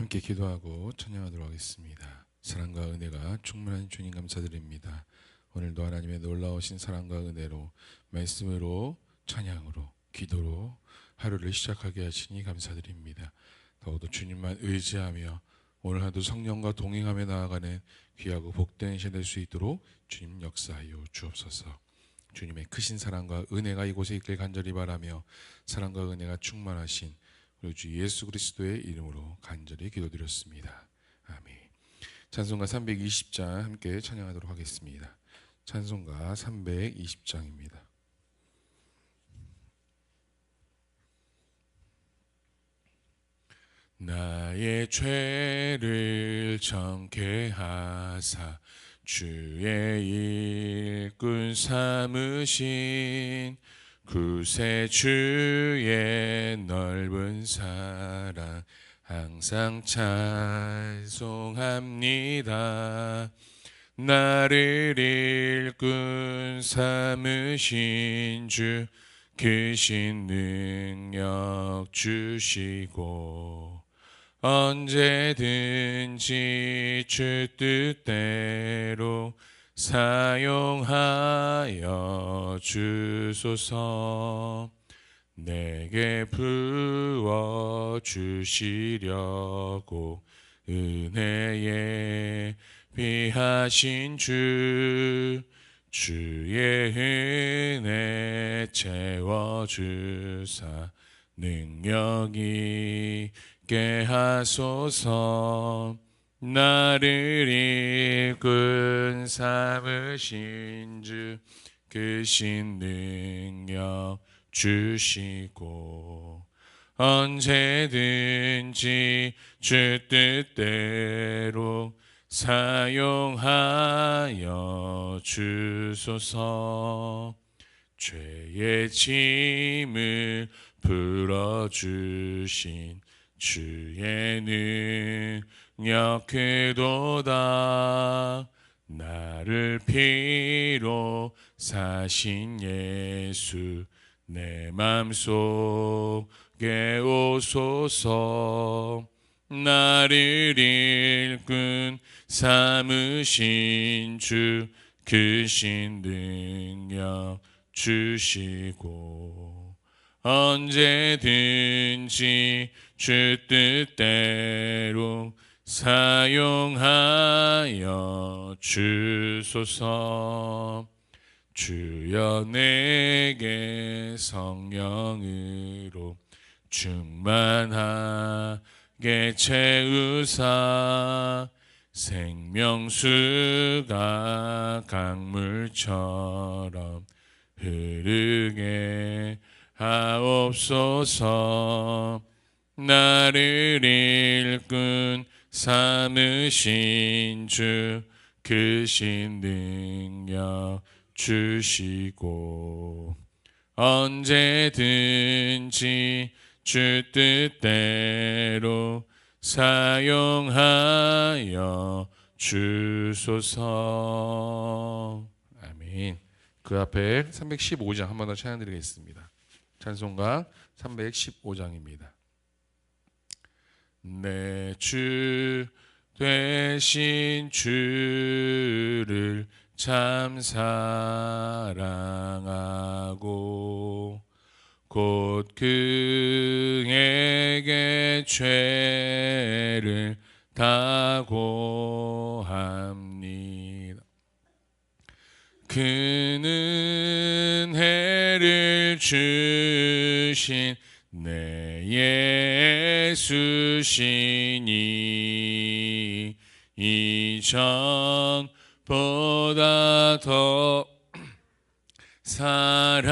함께 기도하고 찬양하도록 하겠습니다. 사랑과 은혜가 충만한 주님 감사드립니다. 오늘도 하나님의 놀라우신 사랑과 은혜로 말씀으로 찬양으로 기도로 하루를 시작하게 하시니 감사드립니다. 더욱더 주님만 의지하며 오늘 하루 성령과 동행하며 나아가는 귀하고 복된 시간 될수 있도록 주님 역사하여 주옵소서. 주님의 크신 사랑과 은혜가 이곳에 있길 간절히 바라며 사랑과 은혜가 충만하신 우리 주 예수 그리스도의 이름으로 간절히 기도드렸습니다. 아멘. 찬송가 320장 함께 찬양하도록 하겠습니다. 찬송가 320장입니다. 나의 죄를 정케 하사 주의 일꾼 삼으신 구세 주의 넓은 사랑 항상 찬송합니다. 나를 일꾼 삼으신 주 크신 능력 주시고 언제든지 주 뜻대로 사용하여 주소서. 내게 부어 주시려고 은혜에 비하신 주 주의 은혜 채워주사 능력이 있게 하소서 나를 일꾼 삼으신 주 크신 능력 주시고 언제든지 주 뜻대로 사용하여 주소서. 죄의 짐을 풀어주신 주의 능력 그도다. 나를 피로 사신 예수 내 맘속에 오소서. 나를 일꾼 삼으신 주 크신 능력 주시고 언제든지 주 뜻대로 사용하여 주소서. 주여 내게 성령으로 충만하게 채우사. 생명수가 강물처럼 흐르게 하옵소서 나를 일꾼 삼으신 주 크신 능력 주시고 언제든지 주 뜻대로 사용하여 주소서. 아멘. 그 앞에 315장 한 번 더 찬양 드리겠습니다. 찬송가 315장입니다 내 주 되신 주를 참 사랑하고 곧 그에게 죄를 다 고 합니다. 그는 해를 주신 내 예수시니 이전보다 더 사랑합니다.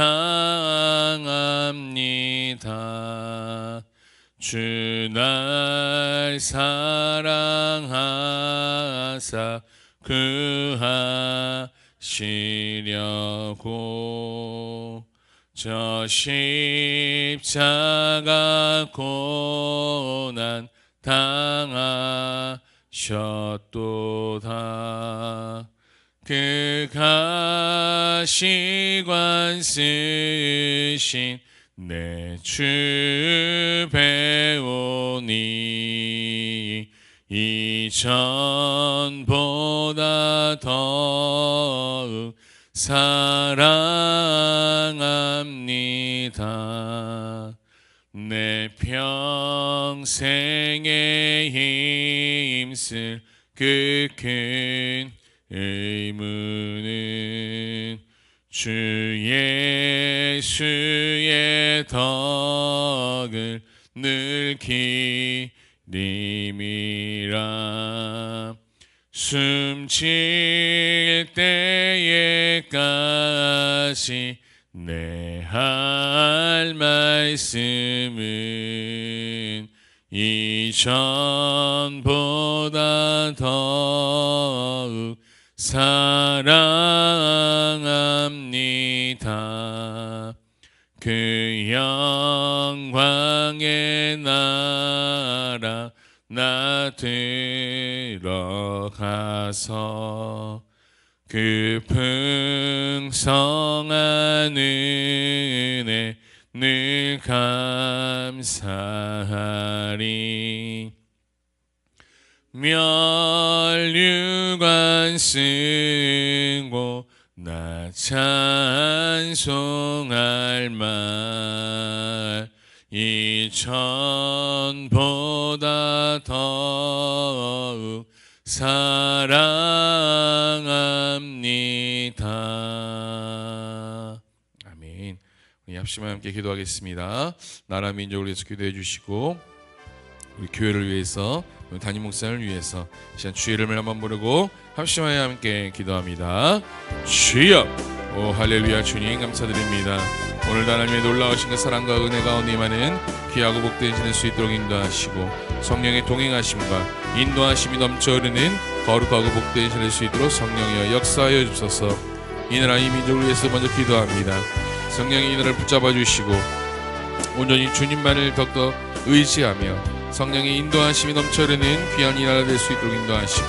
주 날 사랑하사 구하시려고 저 십자가 고난 당하셨도다. 그 가시관 쓰신 내주 배우니 이전보다 더욱 사랑합니다. 내 평생에 힘쓸 그 큰 의무는 주 예수의 덕을 늘 기림이라 숨질 때 에까지 내할 말씀은 이전보다 더욱 사랑합니다. 그 영광의 나라 나 들어가서 그 풍성한 은혜 늘 감사하리. 멸류관 쓰고 나 찬송할 말 이전보다 더욱 사랑합니다. 아멘. 우리 합심하여 함께 기도하겠습니다. 나라 민족을 위해서 기도해 주시고 우리 교회를 위해서 우리 담임 목사를 위해서 시간 주의 이름을 한번 부르고 합심하여 함께 기도합니다. 주여, 오 할렐루야 주님 감사드립니다. 오늘도 하나님의 놀라우신 그 사랑과 은혜 가운데 임하는 귀하고 복된 지낼 수 있도록 인도하시고 성령의 동행하심과 인도하심이 넘쳐 흐르는 거룩하고 복된 지낼 수 있도록 성령이여 역사하여 주소서. 이 나라 이 민족을 위해서 먼저 기도합니다. 성령이 이 나라를 붙잡아 주시고 온전히 주님만을 더욱더 의지하며 성령의 인도하심이 넘쳐 흐르는 귀한 이 나라 될 수 있도록 인도하시고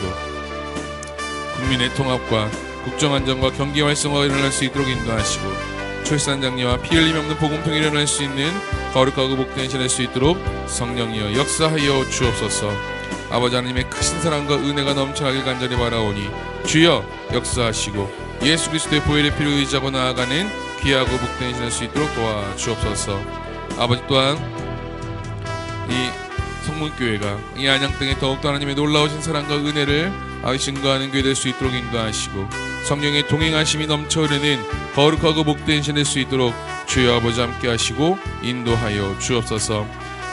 국민의 통합과 국정 안정과 경기 활성화가 일어날 수 있도록 인도하시고 출산 장려와 피 흘림 없는 복음통이 일어날 수 있는 거룩하고 복된 지낼 수 있도록 성령이여 역사하여 주옵소서. 아버지 하나님의 크신 사랑과 은혜가 넘쳐나길 간절히 바라오니 주여 역사하시고 예수 그리스도의 보혈의 피를 의지하고 나아가는 귀하고 복된 지낼 수 있도록 도와주옵소서. 아버지 또한 이 성문교회가 이 안양 땅에 더욱더 하나님의 놀라우신 사랑과 은혜를 아이 증거하는 교회 될 수 있도록 인도하시고 성령의 동행하심이 넘쳐 흐르는 거룩하고 복된 신될 수 있도록 주여 아버지 함께 하시고 인도하여 주옵소서.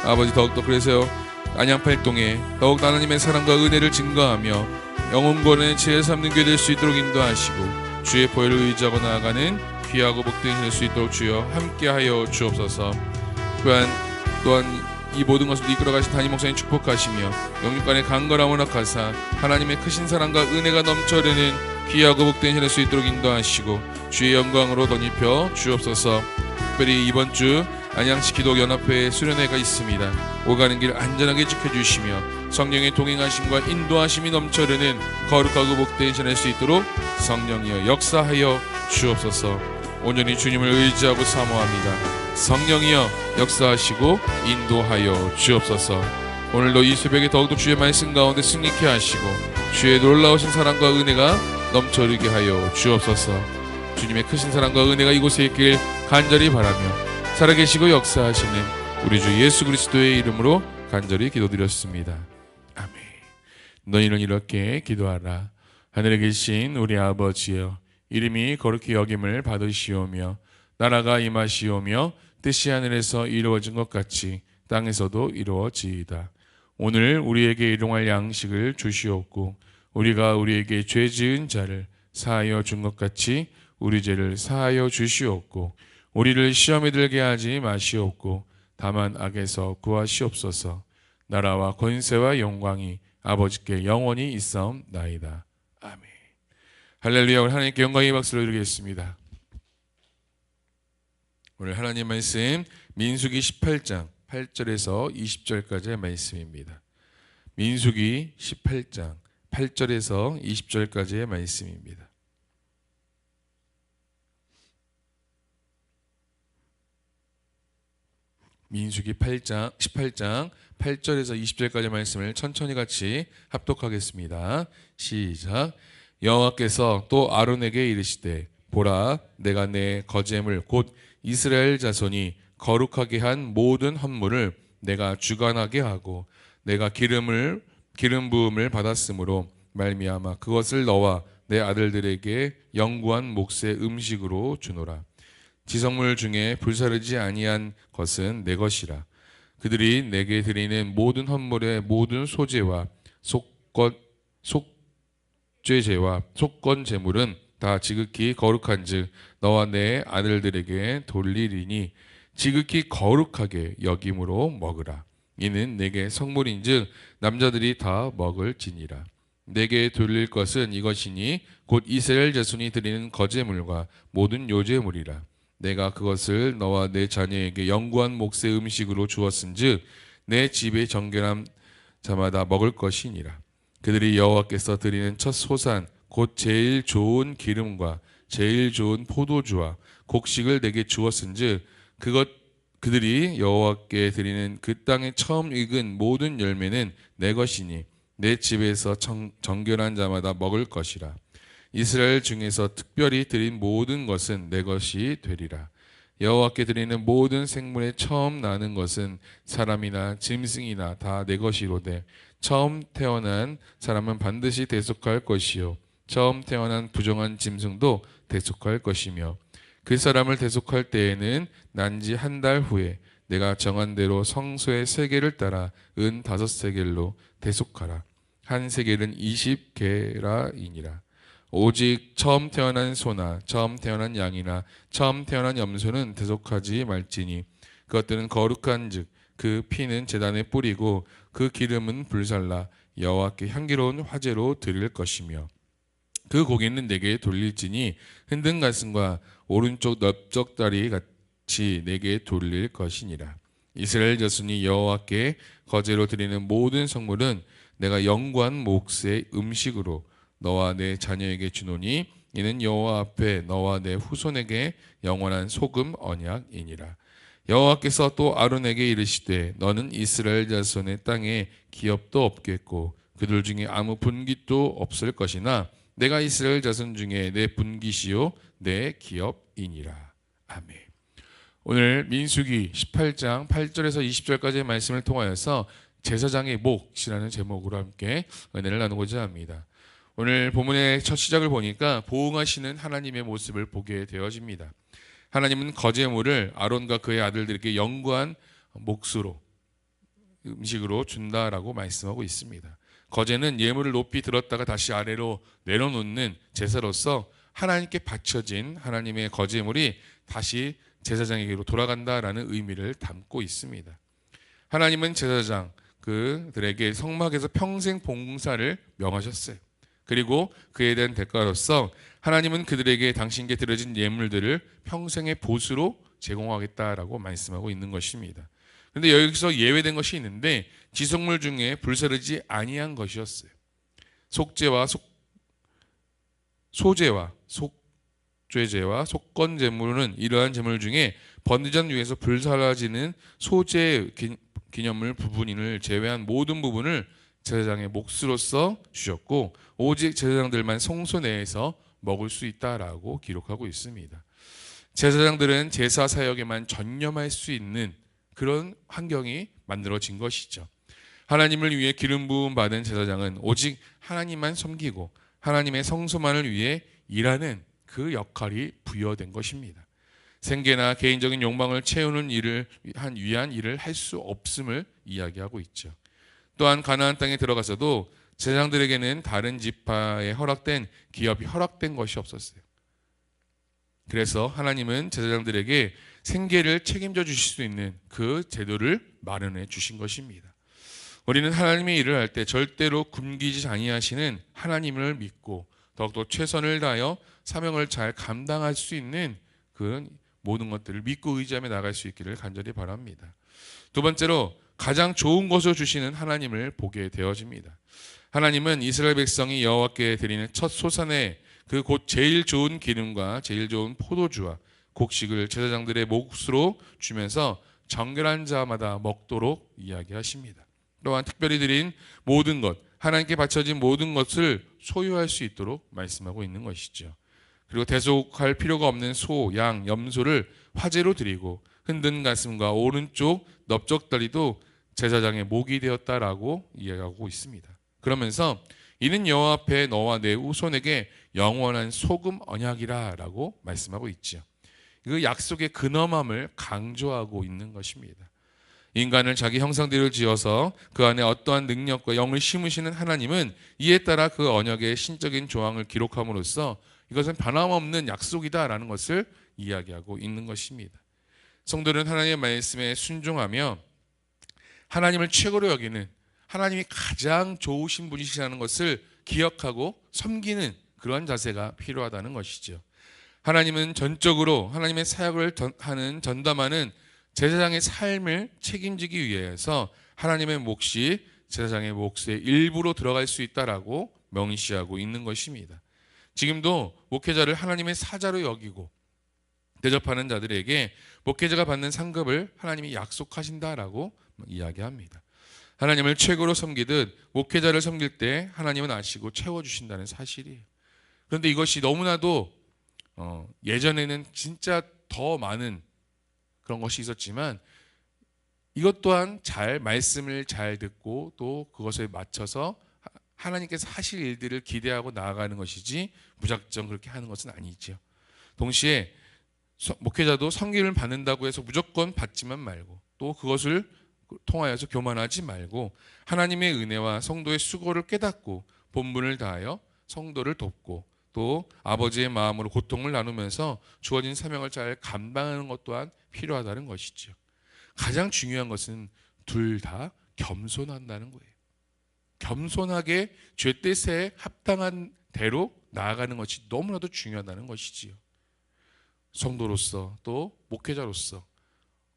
아버지 더욱더 그래서요. 안양 팔동에 더욱 하나님의 사랑과 은혜를 증거하며 영혼권의 지혜 삼는 교회 될 수 있도록 인도하시고 주의 보혈을 의지하고 나아가는 귀하고 복된 신될 수 있도록 주여 함께하여 주옵소서. 또한 또한 이 모든 것을 이끌어 가신 담임 목사님 축복하시며 영육간의 강건함을 허락하사 하나님의 크신 사랑과 은혜가 넘쳐르는 귀하고 복된 신할 수 있도록 인도하시고 주의 영광으로 덧입혀 주옵소서. 특별히 이번 주 안양시 기독연합회 수련회가 있습니다. 오가는 길 안전하게 지켜주시며 성령의 동행하심과 인도하심이 넘쳐르는 거룩하고 복된 신할 수 있도록 성령이여 역사하여 주옵소서. 온전히 주님을 의지하고 사모합니다 성령이여 역사하시고 인도하여 주옵소서. 오늘도 이 새벽에 더욱더 주의 말씀 가운데 승리케 하시고 주의 놀라우신 사랑과 은혜가 넘쳐르게 하여 주옵소서. 주님의 크신 사랑과 은혜가 이곳에 있길 간절히 바라며 살아계시고 역사하시는 우리 주 예수 그리스도의 이름으로 간절히 기도드렸습니다. 아멘. 너희는 이렇게 기도하라. 하늘에 계신 우리 아버지여 이름이 거룩히 여김을 받으시오며 나라가 임하시오며 뜻이 하늘에서 이루어진 것 같이 땅에서도 이루어지이다. 오늘 우리에게 일용할 양식을 주시옵고 우리가 우리에게 죄 지은 자를 사하여 준 것 같이 우리 죄를 사하여 주시옵고 우리를 시험에 들게 하지 마시옵고 다만 악에서 구하시옵소서. 나라와 권세와 영광이 아버지께 영원히 있사옵나이다. 아멘. 할렐루야. 하나님께 영광의 박수를 드리겠습니다. 오늘 하나님 말씀 민수기 18장 8절에서 20절까지의 말씀입니다. 민수기 18장 8절에서 20절까지의 말씀입니다. 민수기 8장 18장 8절에서 20절까지 말씀을 천천히 같이 합독하겠습니다. 시작. 여호와께서 또 아론에게 이르시되 보라 내가 내 거제물 곧 이스라엘 자손이 거룩하게 한 모든 헌물을 내가 주관하게 하고 내가 기름을 기름 부음을 받았으므로 말미암아 그것을 너와 내 아들들에게 영구한 몫의 음식으로 주노라. 지성물 중에 불사르지 아니한 것은 내 것이라. 그들이 내게 드리는 모든 헌물의 모든 소재와 속건 속죄제와 속건 제물은 다 지극히 거룩한즉 너와 내 아들들에게 돌리리니 지극히 거룩하게 여김으로 먹으라. 이는 내게 성물인즉 남자들이 다 먹을지니라. 내게 돌릴 것은 이것이니 곧 이스라엘 자손이 드리는 거제물과 모든 요제물이라. 내가 그것을 너와 내 자녀에게 영구한 몫의 음식으로 주었은즉 내 집에 정결한 자마다 먹을 것이니라. 그들이 여호와께서 드리는 첫 소산 곧 제일 좋은 기름과 제일 좋은 포도주와 곡식을 내게 주었은즉 그것 그들이 여호와께 드리는 그 땅에 처음 익은 모든 열매는 내 것이니 내 집에서 정, 정결한 자마다 먹을 것이라. 이스라엘 중에서 특별히 드린 모든 것은 내 것이 되리라. 여호와께 드리는 모든 생물의 처음 나는 것은 사람이나 짐승이나 다 내 것이로되 처음 태어난 사람은 반드시 대속할 것이요 처음 태어난 부정한 짐승도 대속할 것이며 그 사람을 대속할 때에는 난지 한 달 후에 내가 정한 대로 성소의 세계를 따라 은 다섯 세겔로 대속하라. 한 세겔은 이십 개라이니라. 오직 처음 태어난 소나 처음 태어난 양이나 처음 태어난 염소는 대속하지 말지니 그것들은 거룩한즉 그 피는 제단에 뿌리고 그 기름은 불살라 여호와께 향기로운 화제로 드릴 것이며 그 고기는 내게 돌릴지니 흔든 가슴과 오른쪽 넓적 다리 같이 내게 돌릴 것이니라 이스라엘 자손이 여호와께 거제로 드리는 모든 성물은 내가 영관 몫의 음식으로 너와 내 자녀에게 주노니 이는 여호와 앞에 너와 내 후손에게 영원한 소금 언약이니라. 여호와께서 또 아론에게 이르시되 너는 이스라엘 자손의 땅에 기업도 없겠고 그들 중에 아무 분깃도 없을 것이나 내가 이스라엘 자손 중에 내 분깃이요 내 기업이니라. 아멘. 오늘 민수기 18장 8절에서 20절까지의 말씀을 통하여서 제사장의 몫이라는 제목으로 함께 은혜를 나누고자 합니다. 오늘 본문의 첫 시작을 보니까 보응하시는 하나님의 모습을 보게 되어집니다. 하나님은 거제물을 아론과 그의 아들들에게 영구한 몫으로 음식으로 준다라고 말씀하고 있습니다. 거제는 예물을 높이 들었다가 다시 아래로 내려놓는 제사로서 하나님께 바쳐진 하나님의 거제물이 다시 제사장에게로 돌아간다라는 의미를 담고 있습니다. 하나님은 제사장 그들에게 성막에서 평생 봉사를 명하셨어요. 그리고 그에 대한 대가로서 하나님은 그들에게 당신께 드려진 예물들을 평생의 보수로 제공하겠다라고 말씀하고 있는 것입니다. 그런데 여기서 예외된 것이 있는데 지속물 중에 불사르지 아니한 것이었어요. 속죄와 속 소제와 속죄제와 속건 제물은 이러한 제물 중에 번제전 위에서 불사라지는 소제 기념물 부분을 제외한 모든 부분을 제사장의 몫으로서 주셨고 오직 제사장들만 성소 내에서 먹을 수 있다라고 기록하고 있습니다. 제사장들은 제사 사역에만 전념할 수 있는 그런 환경이 만들어진 것이죠. 하나님을 위해 기름 부음 받은 제사장은 오직 하나님만 섬기고 하나님의 성소만을 위해 일하는 그 역할이 부여된 것입니다. 생계나 개인적인 욕망을 채우는 일을 한 위한 일을 할 수 없음을 이야기하고 있죠. 또한 가나안 땅에 들어가서도 제사장들에게는 다른 지파에 허락된 기업이 허락된 것이 없었어요. 그래서 하나님은 제사장들에게 생계를 책임져 주실 수 있는 그 제도를 마련해 주신 것입니다. 우리는 하나님의 일을 할 때 절대로 굶기지 아니하시는 하나님을 믿고 더욱더 최선을 다하여 사명을 잘 감당할 수 있는 그런 모든 것들을 믿고 의지하며 나갈 수 있기를 간절히 바랍니다. 두 번째로 가장 좋은 것을 주시는 하나님을 보게 되어집니다. 하나님은 이스라엘 백성이 여호와께 드리는 첫 소산의 그곧 제일 좋은 기름과 제일 좋은 포도주와 곡식을 제사장들의 몫으로 주면서 정결한 자마다 먹도록 이야기하십니다. 또한 특별히 드린 모든 것, 하나님께 바쳐진 모든 것을 소유할 수 있도록 말씀하고 있는 것이죠. 그리고 대속할 필요가 없는 소, 양, 염소를 화제로 드리고 흔든 가슴과 오른쪽 넓적다리도 제사장의 목이 되었다라고 이야기하고 있습니다. 그러면서 이는 여호와 앞에 너와 내 후손에게 영원한 소금 언약이라라고 말씀하고 있죠. 그 약속의 근엄함을 강조하고 있는 것입니다. 인간을 자기 형상대로 지어서 그 안에 어떠한 능력과 영을 심으시는 하나님은 이에 따라 그 언약의 신적인 조항을 기록함으로써 이것은 변함없는 약속이다라는 것을 이야기하고 있는 것입니다. 성도는 하나님의 말씀에 순종하며 하나님을 최고로 여기는 하나님이 가장 좋으신 분이시라는 것을 기억하고 섬기는 그런 자세가 필요하다는 것이죠. 하나님은 전적으로 하나님의 사역을 하는 전담하는 제사장의 삶을 책임지기 위해서 하나님의 몫이 제사장의 몫의 일부로 들어갈 수 있다라고 명시하고 있는 것입니다. 지금도 목회자를 하나님의 사자로 여기고 대접하는 자들에게 목회자가 받는 상급을 하나님이 약속하신다라고 이야기합니다. 하나님을 최고로 섬기듯 목회자를 섬길 때 하나님은 아시고 채워주신다는 사실이에요. 그런데 이것이 너무나도 어, 예전에는 진짜 더 많은 그런 것이 있었지만 이것 또한 잘 말씀을 잘 듣고 또 그것에 맞춰서 하나님께서 하실 일들을 기대하고 나아가는 것이지 무작정 그렇게 하는 것은 아니죠. 동시에 목회자도 성기를 받는다고 해서 무조건 받지만 말고 또 그것을 통하여서 교만하지 말고 하나님의 은혜와 성도의 수고를 깨닫고 본분을 다하여 성도를 돕고 또 아버지의 마음으로 고통을 나누면서 주어진 사명을 잘 감당하는 것 또한 필요하다는 것이죠. 가장 중요한 것은 둘 다 겸손한다는 거예요. 겸손하게 죄 뜻에 합당한 대로 나아가는 것이 너무나도 중요하다는 것이지요. 성도로서 또 목회자로서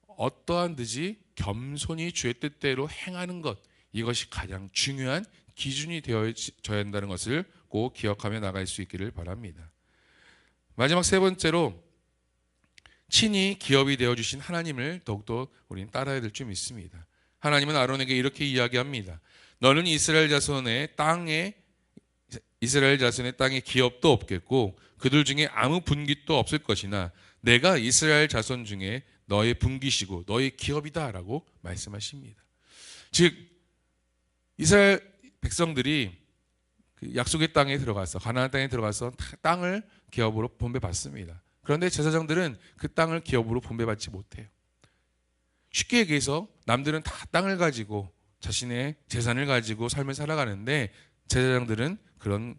어떠한 듯이 겸손히 주의 뜻대로 행하는 것 이것이 가장 중요한 기준이 되어져야 한다는 것을 꼭 기억하며 나갈 수 있기를 바랍니다. 마지막 세 번째로 친히 기업이 되어 주신 하나님을 더욱더 우리는 따라야 될점 있습니다. 하나님은 아론에게 이렇게 이야기합니다. 너는 이스라엘 자손의 땅에 이스라엘 자손의 땅에 기업도 없겠고 그들 중에 아무 분깃도 없을 것이나 내가 이스라엘 자손 중에 너의 분기시고 너의 기업이다라고 말씀하십니다. 즉 이스라엘 백성들이 그 약속의 땅에 들어가서 가나안 땅에 들어가서 땅을 기업으로 분배받습니다. 그런데 제사장들은 그 땅을 기업으로 분배받지 못해요. 쉽게 얘기해서 남들은 다 땅을 가지고 자신의 재산을 가지고 삶을 살아가는데 제사장들은 그런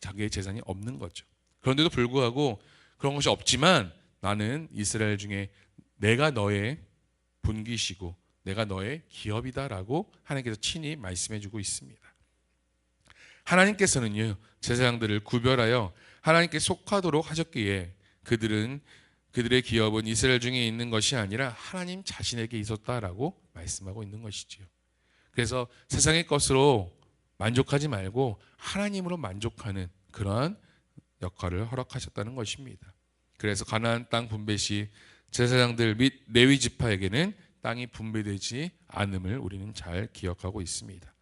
자기의 재산이 없는 거죠. 그런데도 불구하고 그런 것이 없지만 나는 이스라엘 중에 내가 너의 분기시고 내가 너의 기업이다라고 하나님께서 친히 말씀해 주고 있습니다. 하나님께서는요, 제사장들을 구별하여 하나님께 속하도록 하셨기에 그들은 그들의 기업은 이스라엘 중에 있는 것이 아니라 하나님 자신에게 있었다라고 말씀하고 있는 것이지요. 그래서 세상의 것으로 만족하지 말고 하나님으로 만족하는 그러한 역할을 허락하셨다는 것입니다. 그래서 가나안 땅 분배 시 제사장들 및 레위 지파에게는 땅이 분배되지 않음을 우리는 잘 기억하고 있습니다.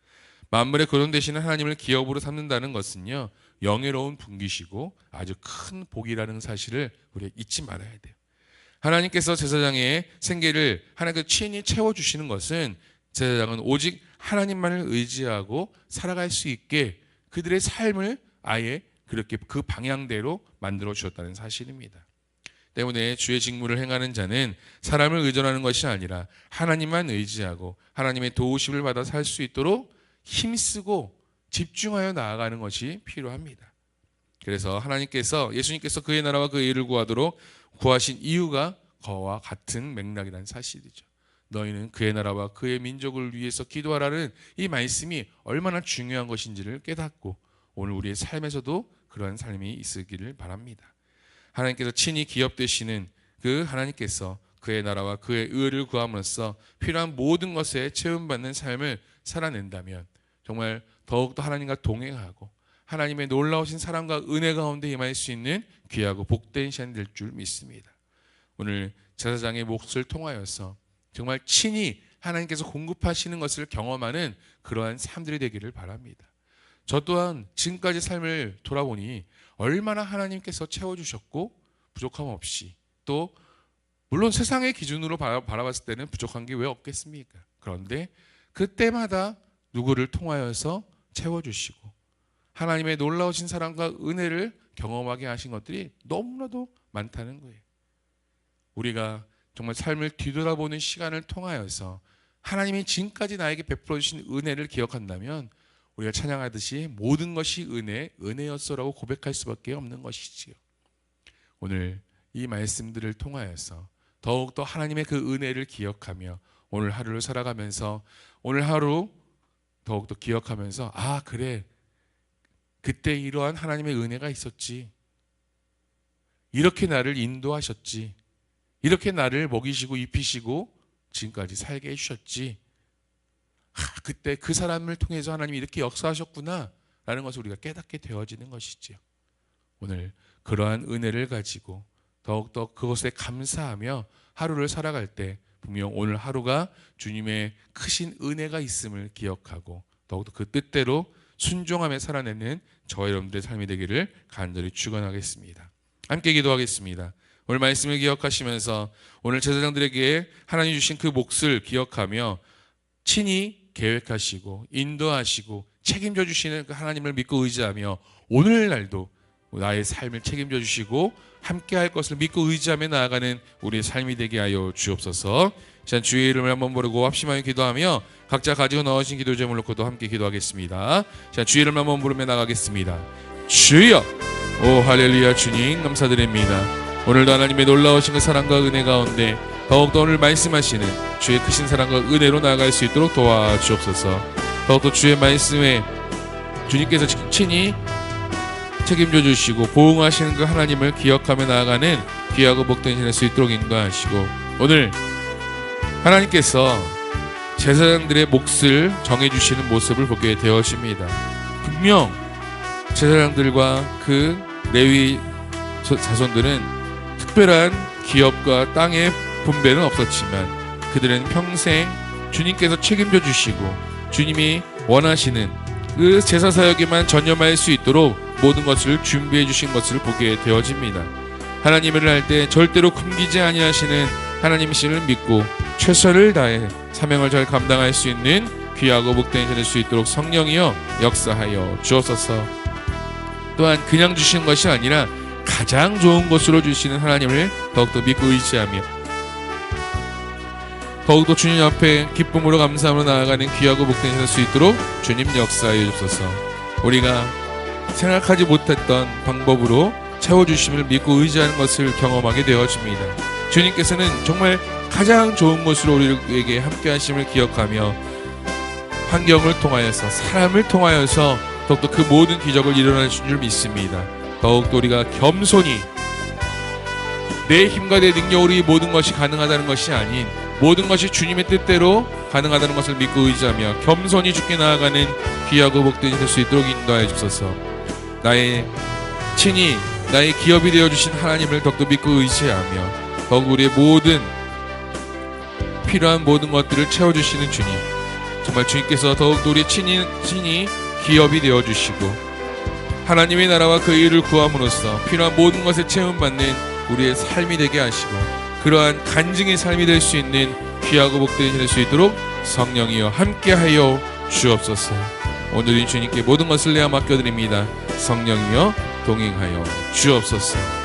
만물의 근원 되시는 하나님을 기업으로 삼는다는 것은요 영예로운 분기시고 아주 큰 복이라는 사실을 우리 잊지 말아야 돼요. 하나님께서 제사장의 생계를 하나님께서 친히 채워 주시는 것은 제사장은 오직 하나님만을 의지하고 살아갈 수 있게 그들의 삶을 아예 그렇게 그 방향대로 만들어 주셨다는 사실입니다. 때문에 주의 직무를 행하는 자는 사람을 의존하는 것이 아니라 하나님만 의지하고 하나님의 도우심을 받아 살 수 있도록 힘쓰고 집중하여 나아가는 것이 필요합니다. 그래서 하나님께서 예수님께서 그의 나라와 그의 일을 구하도록 구하신 이유가 거와 같은 맥락이라는 사실이죠. 너희는 그의 나라와 그의 민족을 위해서 기도하라는 이 말씀이 얼마나 중요한 것인지를 깨닫고 오늘 우리의 삶에서도 그런 삶이 있으기를 바랍니다. 하나님께서 친히 기업되시는 그 하나님께서 그의 나라와 그의 의를 구함으로써 필요한 모든 것에 채움받는 삶을 살아낸다면 정말 더욱더 하나님과 동행하고 하나님의 놀라우신 사랑과 은혜 가운데 임할 수 있는 귀하고 복된 시간이 될 줄 믿습니다. 오늘 제사장의 몫을 통하여서 정말 친히 하나님께서 공급하시는 것을 경험하는 그러한 삶들이 되기를 바랍니다. 저 또한 지금까지 삶을 돌아보니 얼마나 하나님께서 채워주셨고 부족함 없이 또 물론 세상의 기준으로 바라- 바라봤을 때는 부족한 게 왜 없겠습니까? 그런데 그때마다 누구를 통하여서 채워주시고 하나님의 놀라우신 사랑과 은혜를 경험하게 하신 것들이 너무나도 많다는 거예요. 우리가 정말 삶을 뒤돌아보는 시간을 통하여서 하나님이 지금까지 나에게 베풀어 주신 은혜를 기억한다면 우리가 찬양하듯이 모든 것이 은혜, 은혜였어라고 고백할 수밖에 없는 것이지요. 오늘 이 말씀들을 통하여서 더욱더 하나님의 그 은혜를 기억하며 오늘 하루를 살아가면서 오늘 하루 더욱더 기억하면서 아 그래. 그때 이러한 하나님의 은혜가 있었지. 이렇게 나를 인도하셨지. 이렇게 나를 먹이시고 입히시고 지금까지 살게 해주셨지. 아, 그때 그 사람을 통해서 하나님이 이렇게 역사하셨구나 라는 것을 우리가 깨닫게 되어지는 것이지요. 오늘 그러한 은혜를 가지고 더욱더 그것에 감사하며 하루를 살아갈 때 분명 오늘 하루가 주님의 크신 은혜가 있음을 기억하고 더욱더 그 뜻대로 순종함에 살아내는 저와 여러분들의 삶이 되기를 간절히 축원하겠습니다. 함께 기도하겠습니다. 오늘 말씀을 기억하시면서 오늘 제사장들에게 하나님 주신 그 몫을 기억하며 친히 계획하시고 인도하시고 책임져 주시는 그 하나님을 믿고 의지하며 오늘날도 나의 삶을 책임져 주시고 함께 할 것을 믿고 의지하며 나아가는 우리의 삶이 되게 하여 주옵소서. 자, 주의 이름을 한번 부르고 합심하여 기도하며 각자 가지고 나오신 기도 제목을 놓고도 함께 기도하겠습니다. 자, 주의 이름을 한번 부르며 나가겠습니다. 주여! 오 할렐루야 주님 감사드립니다. 오늘도 하나님의 놀라우신 그 사랑과 은혜 가운데 더욱더 오늘 말씀하시는 주의 크신 사랑과 은혜로 나아갈 수 있도록 도와주옵소서. 더욱더 주의 말씀에 주님께서 친히 책임져 주시고 보응하시는 그 하나님을 기억하며 나아가는 귀하고 복된 신을 수 있도록 인도하시고 오늘 하나님께서 제사장들의 몫을 정해 주시는 모습을 보게 되어집니다. 분명 제사장들과 그 레위 저- 자손들은 특별한 기업과 땅의 분배는 없었지만 그들은 평생 주님께서 책임져 주시고 주님이 원하시는 그 제사 사역에만 전념할 수 있도록 모든 것을 준비해 주신 것을 보게 되어집니다. 하나님을 할 때 절대로 굶기지 아니하시는 하나님이신을 믿고 최선을 다해 사명을 잘 감당할 수 있는 귀하고 복된 자될 수 있도록 성령이여 역사하여 주옵소서. 또한 그냥 주시는 것이 아니라 가장 좋은 것으로 주시는 하나님을 더욱더 믿고 의지하며 더욱더 주님 앞에 기쁨으로 감사함으로 나아가는 귀하고 복된 될수 있도록 주님 역사하여 주옵소서. 우리가 생각하지 못했던 방법으로 채워주심을 믿고 의지하는 것을 경험하게 되어집니다. 주님께서는 정말 가장 좋은 것으로 우리에게 함께하심을 기억하며 환경을 통하여서 사람을 통하여서 더욱더 그 모든 기적을 일어나신 줄 믿습니다. 더욱더 우리가 겸손히 내 힘과 내 능력으로 이 모든 것이 가능하다는 것이 아닌 모든 것이 주님의 뜻대로 가능하다는 것을 믿고 의지하며 겸손히 죽게 나아가는 귀하고 복된 될 수 있도록 인도하여 주소서. 나의 친히 나의 기업이 되어 주신 하나님을 더욱더 믿고 의지하며 더욱 우리의 모든 필요한 모든 것들을 채워 주시는 주님. 정말 주님께서 더욱더 우리 친히 친히 기업이 되어 주시고 하나님의 나라와 그 일을 구함으로써 필요한 모든 것을 채움받는 우리의 삶이 되게 하시고 그러한 간증의 삶이 될 수 있는 귀하고 복된 될수 있도록 성령이여 함께하여 주옵소서. 오늘은 주님께 모든 것을 내어 맡겨드립니다. 성령이여 동행하여 주옵소서.